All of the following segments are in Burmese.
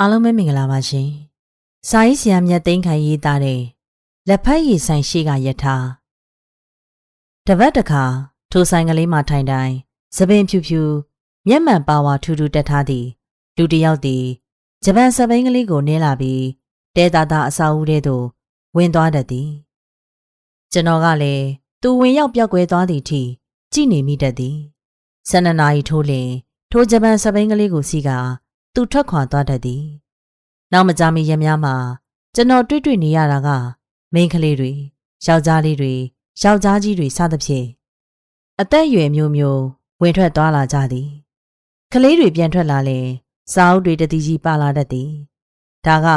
အားလုံးပဲမင်္ဂလာပါရှင်။စာရေးဆရာမြတ်သိန်းခိုင်ရေးသားတဲ့လက်ဖက်ရည်ဆိုင်ရှိကယထာတပတ်တခါထိုဆိုင်ကလေးမှထိုင်တိုင်းသပင်ဖြူဖြူမျက်မှန်ပါဝါထူထူတက်ထားသည်လူတစ်ယောက်သည်ဂျပန်စပိန်ကလေးကိုနင်းလာပြီးတဲတာတာအစာဦးထဲသို့ဝင်သွားတတ်သည်ကျွန်တော်ကလည်းသူဝင်ရောက်ပြောက်ကွဲသွားသည့်အထိကြည်နေမိတတ်သည်ဆန္ဒနာရီထိုးလျင်ထိုဂျပန်စပိန်ကလေးကိုစီးကာ သူထွက်ခွာသွားတတ်သည်။နောက်မကြာမီရက်များမှာကျွန်တော်တွေ့တွေ့နေရတာကမိန်းကလေးတွေယောက်ျားလေးတွေယောက်ျားကြီးတွေစသဖြင့်အသက်အရွယ်မျိုးမျိုးဝင်ထွက်သွားလာကြသည်။ကလေးတွေပြန်ထွက်လာရင်စာအုပ်တွေတတိကြီးပါလာတတ်သည်။ဒါက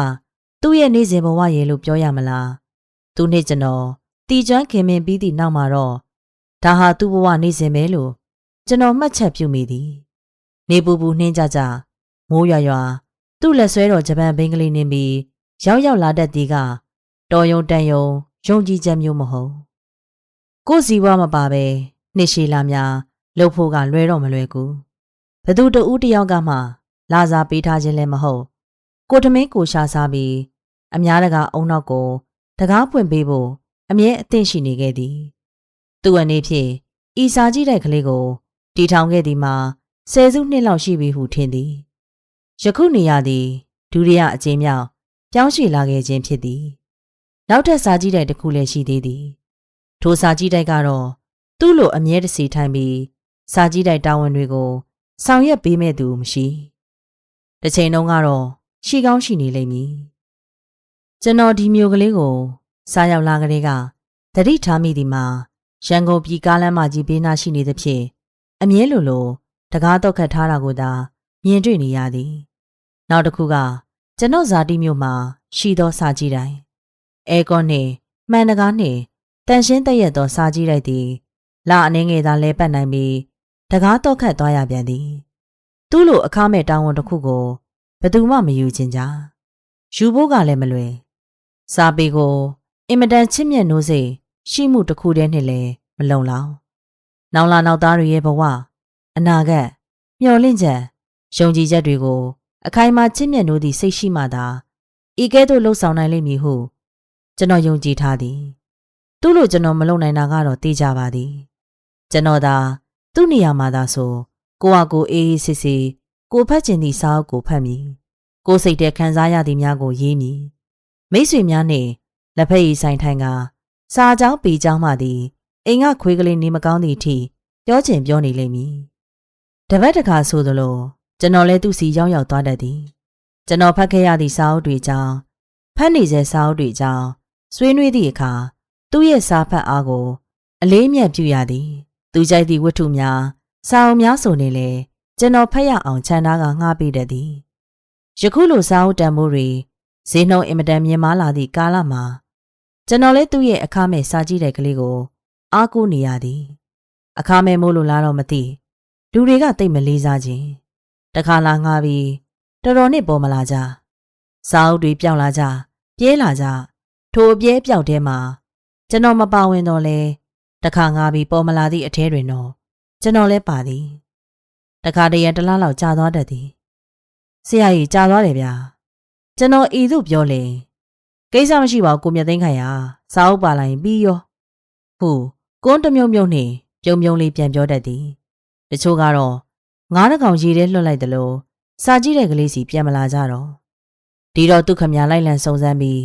သူ့ရဲ့နေ့စဉ်ဘဝရေလို့ပြောရမလား။သူနဲ့ကျွန်တော်တီကျွမ်းခင်မင်ပြီးသည့်နောက်မှာတော့ဒါဟာသူ့ဘဝနေ့စဉ်ပဲလို့ကျွန်တော်မှတ်ချက်ပြုမိသည်။နေပူပူနှင်းကြကြ မိုးရွာရွာသူ့လက်ဆွဲတော်ဂျပန်ဘင်္ဂလီနင်းပြီးရောက်ရောက်လာတတ်သည်ကတော်ယုံတန်ယုံယုံကြည်ချက်မျိုးမဟုတ်ကိုယ်စီဝါမပါပဲနှစ်ရှည်လာများလှုပ်ဖို့ကလွဲတော့မလွယ်ကူဘသူတဦးတယောက်ကမှ လာစားပေးထားခြင်းလည်းမဟုတ် ကိုတမင်းကိုရှာစားပြီးအများတကအုံနောက်ကိုတကားပွင့်ပေးဖို့အမြဲအသင့်ရှိနေခဲ့သည်သူ့အနေဖြင့်ဤစာကြည့်တဲ့ကလေးကိုတီထောင်ခဲ့သည်မှာဆယ်စုနှစ်လောက်ရှိပြီဟုထင်သည် ယခုနေရသည်ဒုတိယအကြိမ်မြောက်ပြောင်းရွှေ့လာခဲ့ခြင်းဖြစ်သည်နောက်ထပ်စာကြည့်တိုက်တစ်ခုလည်းရှိသေးသည်ထိုစာကြည့်တိုက်ကတော့သူ့လိုအမြဲတစေထိုင်ပြီးစာကြည့်တိုက်တာဝန်တွေကိုဆောင်ရွက်ပေးမဲ့သူမရှိတစ်ချိန်တုန်းကတော့ရှိကောင်းရှိနေလိမ့်မည်ကျွန်တော်ဒီမျိုးကလေးကိုစားရောက်လာကလေးကတတိထားမိသည်မှာရန်ကုန်ပြည်ကားလမ်းမကြီးဘေးနားရှိနေသဖြင့်အမြဲလိုလိုတကားတော့ခတ်ထားတာကိုသာမြင်တွေ့နေရသည် နောက်တစ်ခုကကျွန်တော်ဇာတိမြို့မှာရှိသောစာကြည့်တိုင်းအဲကွန်နှင့်မှန်တကားနှင့်တန်ရှင်းတည့်ရသောစာကြည့်လိုက်သည်လာအနေငယ်သာလဲပတ်နိုင်ပြီးတကားတော့ခတ်သွားရပြန်သည် သူ့လိုအခမဲ့တောင်းဝန်တစ်ခုကိုဘယ်သူမှမယူခြင်းကြယူဖို့ကလည်းမလွယ်စာပေကိုအင်မတန်ချစ်မြတ်နိုးစိရှိမှုတစ်ခုတည်းနဲ့လည်းမလုံလောက်နောင်လာနောက်သားတွေရဲ့ဘဝအနာဂတ်မျှော်လင့်ချက်ယုံကြည်ချက်တွေကို အခိုင်အမာချစ်မြတ်နိုးသည့်စိတ်ရှိမှသာဤကဲ့သို့လှုပ်ဆောင်နိုင်လိမ့်မည်ဟုကျွန်တော်ယုံကြည်ထားသည်သူ့လိုကျွန်တော်မလုပ်နိုင်တာကတော့သိကြပါသည်ကျွန်တော်သာသူ့နေရာမှာသာဆိုကိုဟာကိုအေးအေးဆေးဆေးကိုဖတ်ကျင်သည့်စာအုပ်ကိုဖတ်မည်ကိုစိတ်တဲ့ခံစားရသည်များကိုရေးမည်မိတ်ဆွေများနှင့်လက်ဖက်ရည်ဆိုင်ထိုင်ကစာကြောင်းပေကြောင်းမှသည်အိမ်ကခွေးကလေးနေမကောင်းသည့်အထိပြောချင်ပြောနေလိမ့်မည်တပတ်တခါဆိုသလို ကျွန်တော်လည်းသူ့စီရောက်ရောက်သွားတတ်သည်ကျွန်တော်ဖတ်ခဲ့ရသည့်စာအုပ်တွေကြောင့်ဖတ်နေစေစာအုပ်တွေကြောင့်ဆွေးနွေးသည့်အခါသူ့ရဲ့စာဖတ်အားကို အလေးမြတ်ပြုရသည်သူကြိုက်သည့်ဝတ္ထုများစာအုပ်များဆိုနေလေကျွန်တော်ဖတ်ရအောင်ခြံသားကငှားပေးတတ်သည်ယခုလိုစာအုပ်တန်ဖိုးတွေဈေးနှုန်းအင်မတန်မြင့်မားလာသည့်ကာလမှာကျွန်တော်လည်းသူ့ရဲ့အခမဲ့စာကြည့်တဲ့ကလေးကို အားကိုးနေရသည်အခမဲ့မို့လို့လားတော့မသိလူတွေကတိတ်မလေးစားခြင်း တခါလာငါပြီးတော်တော်နှစ်ပေါ်မလာကြစာအုပ်တွေပြောင်းလာကြပြဲလာကြထိုအပြဲပြောက်ထဲမှာကျွန်တော်မပါဝင်တော့လဲတခါငါပြီးပေါ်မလာသည့်အထဲတွင်တော့ကျွန်တော်လည်းပါသည်တခါတရံတလားလောက်ကြာသွားတတ်သည်ဆရာကြီးကြာသွားတယ်ဗျာကျွန်တော်ဤသို့ပြောလေကိစ္စမရှိပါဘူးကိုမြတ်သိန်းခိုင်ဟာစာအုပ်ပါလိုက်ပြီးရောဟုကွန်းတမြုံမြုံနှင့်ပြုံပြုံလေးပြန်ပြောတတ်သည်တချို့ကတော့ ငါးတကောင်ရေထဲလွှတ်လိုက်တယ်လို့စာကြည့်တဲ့ကလေးစီပြန်မလာကြတော့ဒီတော့သူခမညာလိုက်လံစုံစမ်းပြီး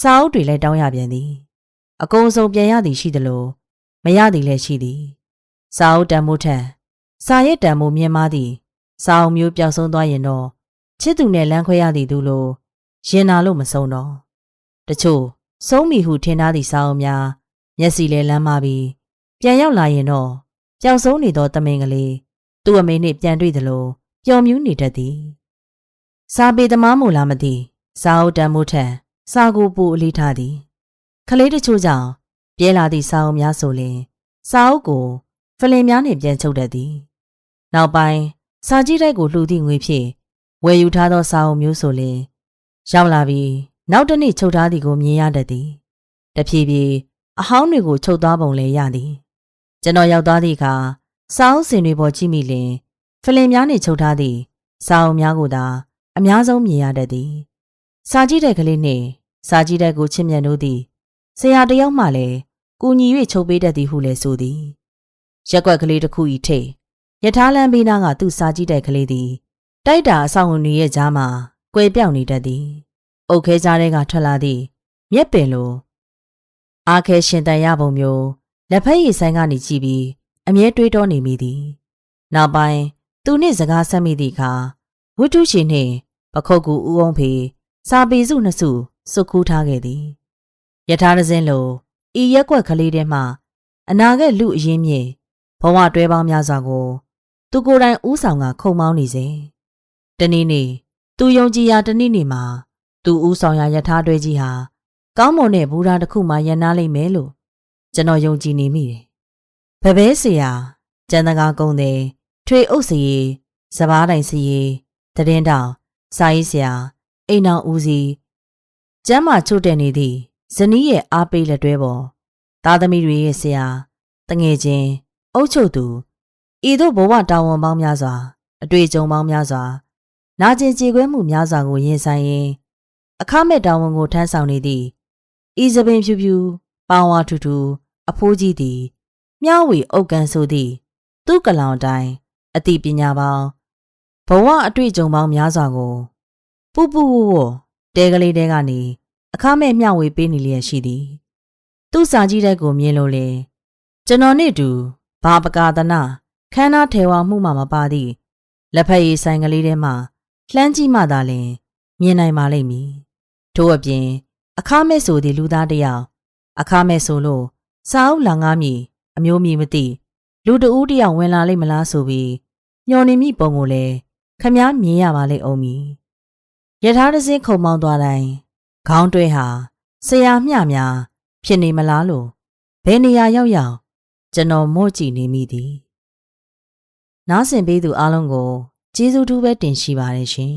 စာအုပ်တွေလည်းတောင်းရပြန်သည် အကုန်စုံပြန်ရသည်ရှိသလိုမရသည်လည်းရှိသည် စာအုပ်တန်မိုးထံစာရဲ့တန်မိုးမြင်မာသည်စာအုပ်မျိုးပျောက်ဆုံးသွားရင်တော့ချစ်သူနဲ့လမ်းခွဲရသည်သူလိုရင်နာလို့မဆုံးတော့တချို့ဆုံးမိဟုထင်ထားသည့်စာအုပ်များ မျက်စိလဲလမ်းမပြီးပြန်ရောက်လာရင်တော့ပျောက်ဆုံးနေသောတမင်ကလေး သူ့အမေနှင့်ပြန်တွေ့သလိုပျော်မြူးနေတတ်သည်စာပေသမားမို့လားမသိစာအုပ်တန်မိုးထံစာကိုပူအလေးထားသည်ခလေးတချို့ကြောင့်ပြဲလာသည့်စာအုပ်များဆိုရင်စာအုပ်ကိုဖလင်များနှင့်ပြန်ချုပ်တတ်သည်နောက်ပိုင်းစာကြည့်တိုက်ကိုလှူသည့်ငွေဖြင့်ဝယ်ယူထားသောစာအုပ်မျိုးဆိုရင်ရောက်လာပြီးနောက်တစ်နေ့ချုပ်ထားသည်ကိုမြင်ရတတ်သည်တဖြည်းဖြည်းအဟောင်းတွေကိုချုပ်သွားပုံလည်းရသည်ကျွန်တော်ရောက်သွားသည့်အခါ စာအုပ်စင်တွေပေါ်ကြည့်မိလင် ဖလင်များနှင့်ချုပ်ထားသည့်စာအုပ်များကိုသာအအများဆုံးမြင်ရတတ်သည်စာကြည့်တဲ့ကလေးနှင့်စာကြည့်တဲ့ကိုချစ်မြတ်တို့သည်ဆရာတယောက်မှလည်းကူညီ၍ချုပ်ပေးတတ်သည်ဟုလည်းဆိုသည်ရက်ွက်ကလေးတစ်ခုဤထိတ်ယထာလန်းဘေးနားကသူ့စာကြည့်တဲ့ကလေးသည်တိုက်တာအဆောင်ဝင်တွေရဲ့ကြားမှာကွယ်ပြောက်နေတတ်သည်အုတ်ခဲကြားထဲကထွက်လာသည့်မြက်ပင်လိုအားခဲရှင်တန်ရပုံမျိုးလက်ဖက်ရည်ဆိုင်ကနေကြည့်ပြီး အမြဲတွေးတောနေမိသည်နောက်ပိုင်းသူနှင့်စကားဆက်မိသည့်အခါဝတ္ထုရှင်နှင့်ပခုတ်ကူဦးအောင်ဖေစာပေစုနှစ်စုစုခူးထားခဲ့သည်ယထာရစင်းလိုဤရက်ွက်ကလေးထဲမှအနာကလူအရင်းမြင့်ဘဝတွဲပေါင်းများစွာကို သူကိုယ်တိုင်ဥဆောင်ကခုံမောင်းနေစေတနေ့နေ့သူယုံကြည်ရာတနေ့နေ့မှာသူဥဆောင်ရာယထာတွဲကြီးဟာကောင်းမွန်တဲ့ဘူရာတစ်ခုမှရန်နာလိမ့်မယ်လို့ကျွန်တော်ယုံကြည်နေမိတယ်။ ဗပဲဆရာကျန်တကာကုန်းတဲ့ထွေအုပ်စီစပားတိုင်စီတည်င်းတောင်စာရေးဆရာအိမ်အောင်ဦးစီကျမ်းမာချို့တဲ့နေသည့်ဇနီးရဲ့အားပေးလက်တွဲပေါ်သားသမီးတွေရဲ့ဆရာတငယ်ချင်းအုပ်ချုပ်သူဤသို့ဘဝတာဝန်ပေါင်းများစွာ အတွေ့အကြုံပေါင်းများစွာ နာကျင်ကြေကွဲမှုများစွာကိုရင်ဆိုင်ရင်းအခမဲ့တာဝန်ကိုထမ်းဆောင်နေသည့်ဤသပင်ဖြူဖြူပေါင်ဝါထူထူအဖိုးကြီးသည် မျှဝေအုတ်ကန်ဆိုသည့်သူ့ကလောင်တိုင်းအသိပညာပေါင်းဘဝအတွေ့အကြုံပေါင်းများစွာကိုပူပူဝဝတဲကလေးတဲကနေအခမဲ့မျှဝေပေးနေလျက်ရှိသည်သူ့စာကြီးတဲ့ကိုမြင်လို့လေကျွန်တော်နဲ့တူဘာပကာသနာခမ်းနားထေဝါမှုမှမပါသည့်လက်ဖက်ရည်ဆိုင်ကလေးထဲမှာလှမ်းကြည့်မှသာလျှင်မြင်နိုင်ပါလိမ့်မည်ထို့အပြင် အခမဲ့ဆိုသည့်လူသားတစ်ယောက်အခမဲ့ဆိုလို့စာအုပ်လာငားမည် အမျိုးမည်မသိလူတဦးတယောက်ဝင်လာလိမ့်မလားဆိုပြီးညှော်နေမိပုံကိုလည်းခမားမြင်ရပါလိမ့်အောင်မည်ယထာတစင်းခုံမောင်းသွားတိုင်းခေါင်းတွဲဟာဆရာမျှများဖြစ်နေမလားလို့ဘယ်နေရာရောက်ရောက်ကျွန်တော်မို့ကြည့်နေမိသည်နားဆင်ပေးသူအားလုံးကိုကျေးဇူးတူးပဲတင်ရှိပါတယ်ရှင်